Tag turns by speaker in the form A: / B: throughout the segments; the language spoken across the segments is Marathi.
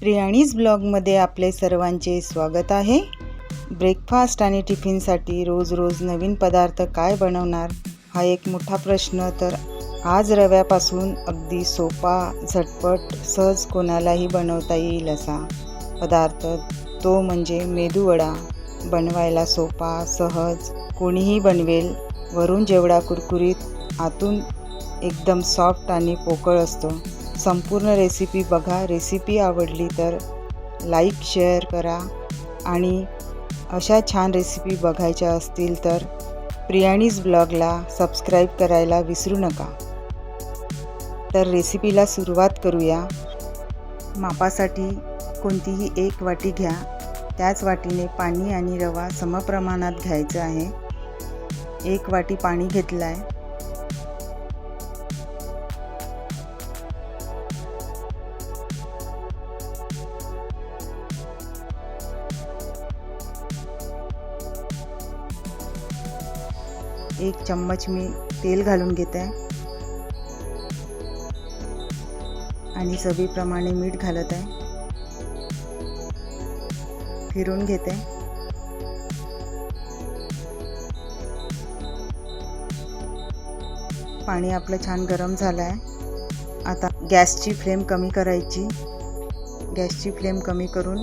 A: प्रियाणीज ब्लॉगमध्ये आपले सर्वांचे स्वागत आहे. ब्रेकफास्ट आणि टिफिनसाठी रोज रोज नवीन पदार्थ काय बनवणार? हा एक मोठा प्रश्न. तर आज रव्यापासून अगदी सोपा झटपट सहज कोणालाही बनवता येईल असा पदार्थ. तो म्हणजे मेदूवडा बनवायला सोपा सहज कोणीही बनवेल. वरून जेवढा कुरकुरीत आतून एकदम सॉफ्ट आणि पोकळ असतो. संपूर्ण रेसिपी बघा. रेसिपी आवडली तर लाईक शेअर करा. आणि अशा छान रेसिपी बघायच्या असतील तर प्रियाणीज ब्लॉगला सबस्क्राईब करायला विसरू नका. तर रेसिपीला सुरुवात करूया. मापासाठी कोणतीही एक वाटी घ्या. त्याच वाटीने पाणी आणि रवा समप्रमाणात घ्यायचं आहे. एक वाटी पाणी घेतलं आहे एक चम्मच मी तेल घालून घेते. आहे आणि चवीप्रमाणे मीठ घालत आहे. फिरून घेते. पाणी आपलं छान गरम झालं आहे आता गॅसची फ्लेम कमी करायची. गॅसची फ्लेम कमी करून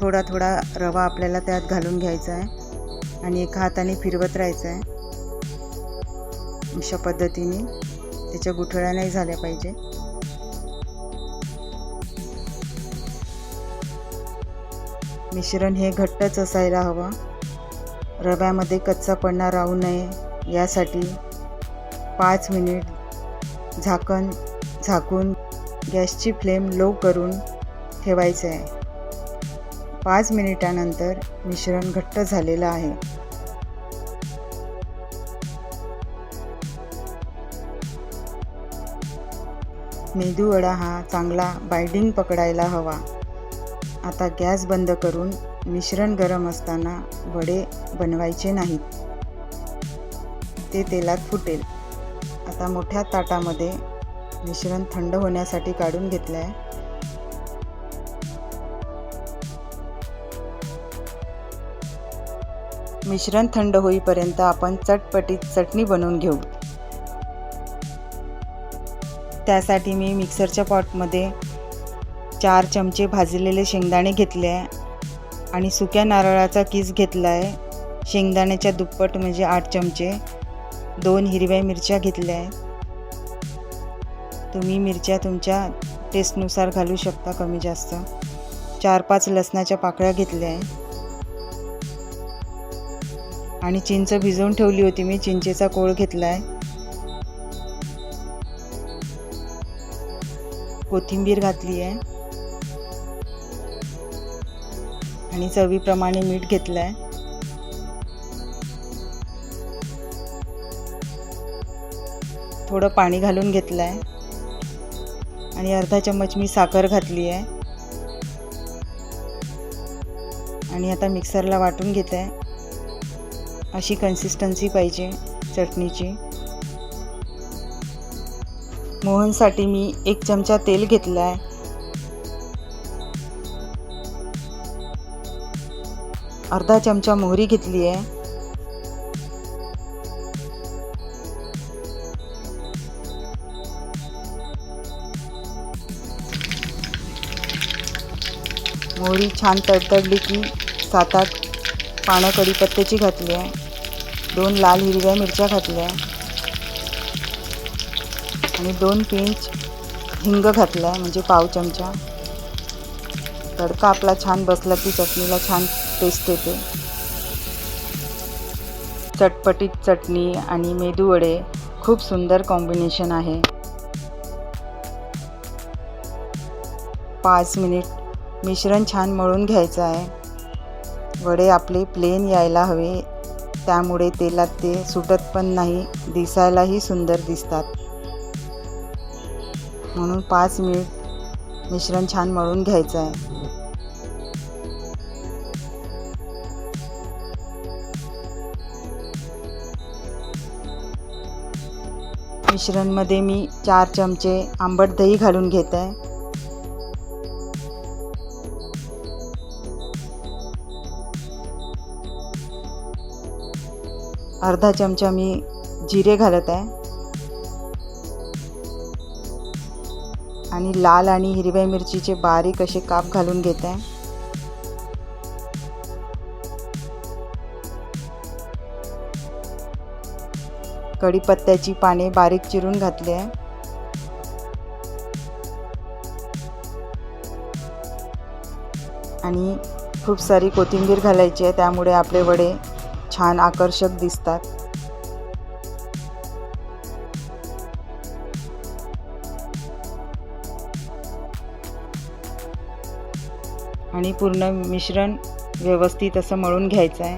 A: थोडा थोडा रवा आपल्याला त्यात घालून घ्यायचा आहे. आणि एका हाताने फिरवत राहायचं आहे. अशा पद्धतीने त्याच्या गुठळ्या नाही झाल्या पाहिजे. मिश्रण हे घट्टच असायला हवं. रव्यामध्ये कच्चा पडणार राहू नये. यासाठी पाच मिनिट झाकण झाकून गॅसची फ्लेम लो करून ठेवायचं आहे. पाच मिनिटानंतर मिश्रण घट्ट झालेलं आहे. मेदूवडा हा चांगला बायडिंग पकडायला हवा. आता गॅस बंद करून मिश्रण गरम असताना वडे बनवायचे नाहीत. ते तेलात फुटेल. आता मोठ्या ताटामध्ये मिश्रण थंड होण्यासाठी काढून घेतलं आहे मिश्रण थंड होईपर्यंत आपण चटपटीत चटणी बनवून घेऊ. त्यासाठी मी मिक्सरच्या पॉटमध्ये चार चमचे भाजलेले शेंगदाणे घेतले आहे आणि सुक्या नारळाचा किस घेतला आहे. शेंगदाण्याच्या दुप्पट म्हणजे आठ चमचे. दोन हिरव्या मिरच्या घेतल्या आहे. तुम्ही मिरच्या तुमच्या टेस्टनुसार घालू शकता कमी जास्त. चार पाच लसणाच्या पाकळ्या घेतल्या आहे. आणि चिंच भिजवून ठेवली होती मी. चिंचेचा कोळ घेतला आहे. कोथिंबीर घातली आहे. आणि चवीप्रमाणे मीठ घेतलं आहे. थोडं पाणी घालून घेतलं आहे. आणि अर्धा चम्मच मी साखर घातली आहे. आणि आता मिक्सरला वाटून घेत आहे. अशी कन्सिस्टन्सी पाहिजे चटणीची. मोहनसाठी मी एक चमचा तेल घेतला आहे. अर्धा चमचा मोहरी घेतली आहे. मोहरी छान तडतडली की सात आठ पानं कढीपत्त्याची घातली आहे. दोन लाल हिरव्या मिरच्या घातल्या आणि दोन पिंच हिंग घातला आहे म्हणजे पाव चमचा. तडका आपला छान बसला की चटणीला छान टेस्ट येते. चटपटीत चटणी आणि मेदूवडे खूप सुंदर कॉम्बिनेशन आहे. पाच मिनिट मिश्रण छान मळून घ्यायचं आहे. वडे आपले प्लेन यायला हवे त्यामुळे तेलात ते सुटत पण नाही दिसायलाही सुंदर दिसतात. म्हणून पाच मिनिट मिश्रण छान मळून घ्यायचं आहे. मिश्रणमध्ये मी चार चमचे आंबट दही घालून घेत आहे. अर्धा चमचा मी जिरे घालत आहे. आणि लाल आणि हिरव्या मिरचीचे बारीक असे काप घालून घेत. आहे कढीपत्त्याची पाने बारीक चिरून घातली. आहे आणि खूप सारी कोथिंबीर घालायची आहे त्यामुळे आपले वडे छान आकर्षक दिसतात. आणि पूर्ण मिश्रण व्यवस्थित असं मळून घ्यायचं आहे.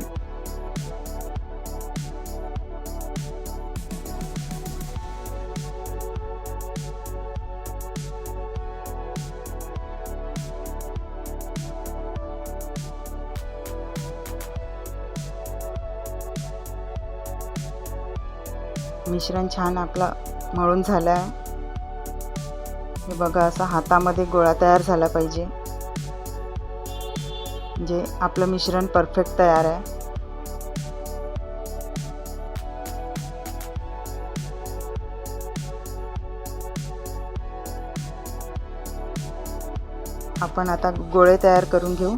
A: मिश्रण छान आपला मळून झालं आहे. हे बघा असा हातामध्ये गोळा तयार झाला पाहिजे. म्हणजे आपलं मिश्रण परफेक्ट तयार आहे. आपण आता गोळे तयार करून घेऊ.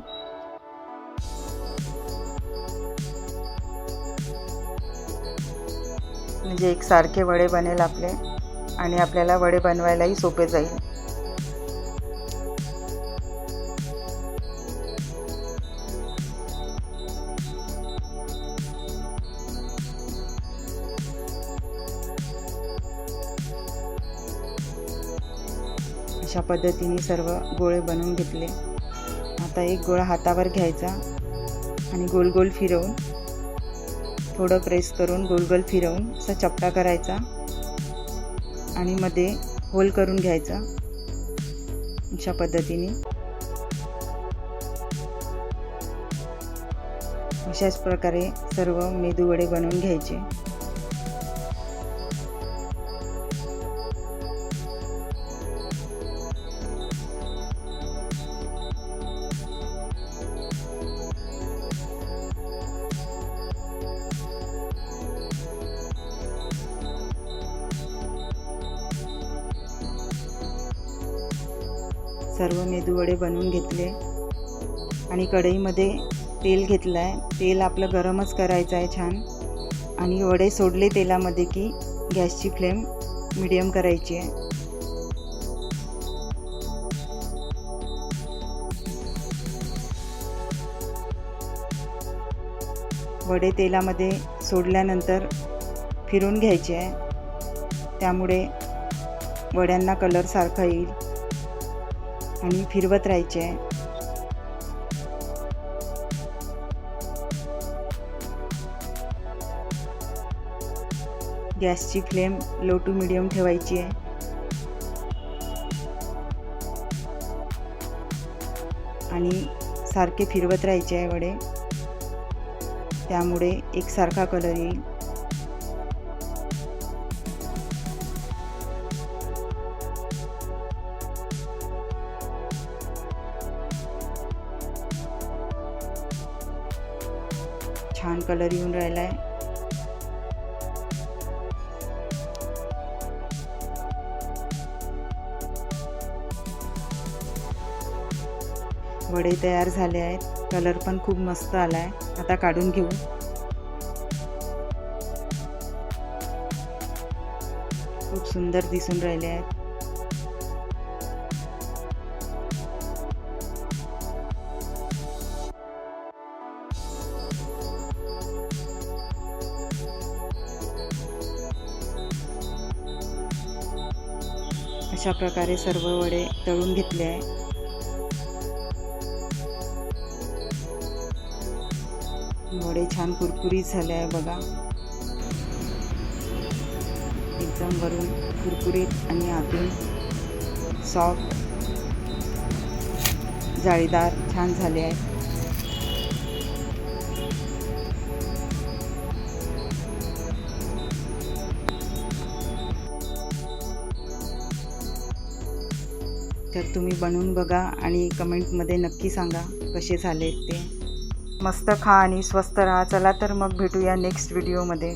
A: म्हणजे एक सारखे वडे बनेल आपले आणि आपल्याला वडे बनवायलाही सोपे जाईल. अशा पद्धतीने सर्व गोळे बनवून घेतले. आता एक गोळा हातावर घ्यायचा आणि गोल गोल फिरवून थोडं प्रेस करून गोल गोल फिरवून असा चपटा करायचा आणि मध्ये होल करून घ्यायचा अशा पद्धतीने. अशाच प्रकारे सर्व मेदूवडे बनवून घ्यायचे. सर्व मेदूवडे बनवून घेतले. आणि कढईमध्ये तेल घेतलं आहे तेल आपलं गरमच करायचं आहे छान. आणि वडे सोडले तेलामध्ये की गॅसची फ्लेम मिडियम करायची आहे. वडे तेलामध्ये सोडल्यानंतर फिरून घ्यायचे आहे. त्यामुळे वड्यांना कलर सारखा येईल. आणि फिरवत राहायचे. आहे गॅसची फ्लेम लो टू मिडियम ठेवायची आहे. आणि सारखे फिरवत राहायचे आहे वडे. त्यामुळे एकसारखा कलर येईल. कलर येऊन राहिला आहे वडे तयार झाले आहेत. कलर पण खूप मस्त आला आहे आता काढून घेऊ. खूप सुंदर दिसून राहिले आहेत. अशा प्रकारे सर्व वडे तळून घेतले आहे. वडे छान कुरकुरीत झाले आहे बघा. एकदम वरून कुरकुरीत आणि आतून सॉफ्ट जाळीदार छान झाले आहे. तर तुम्ही बनवून बघा आणि कमेंटमध्ये नक्की सांगा कसे झाले ते. मस्त खा आणि स्वस्त राहा. चला तर मग भेटूया नेक्स्ट व्हिडिओमध्ये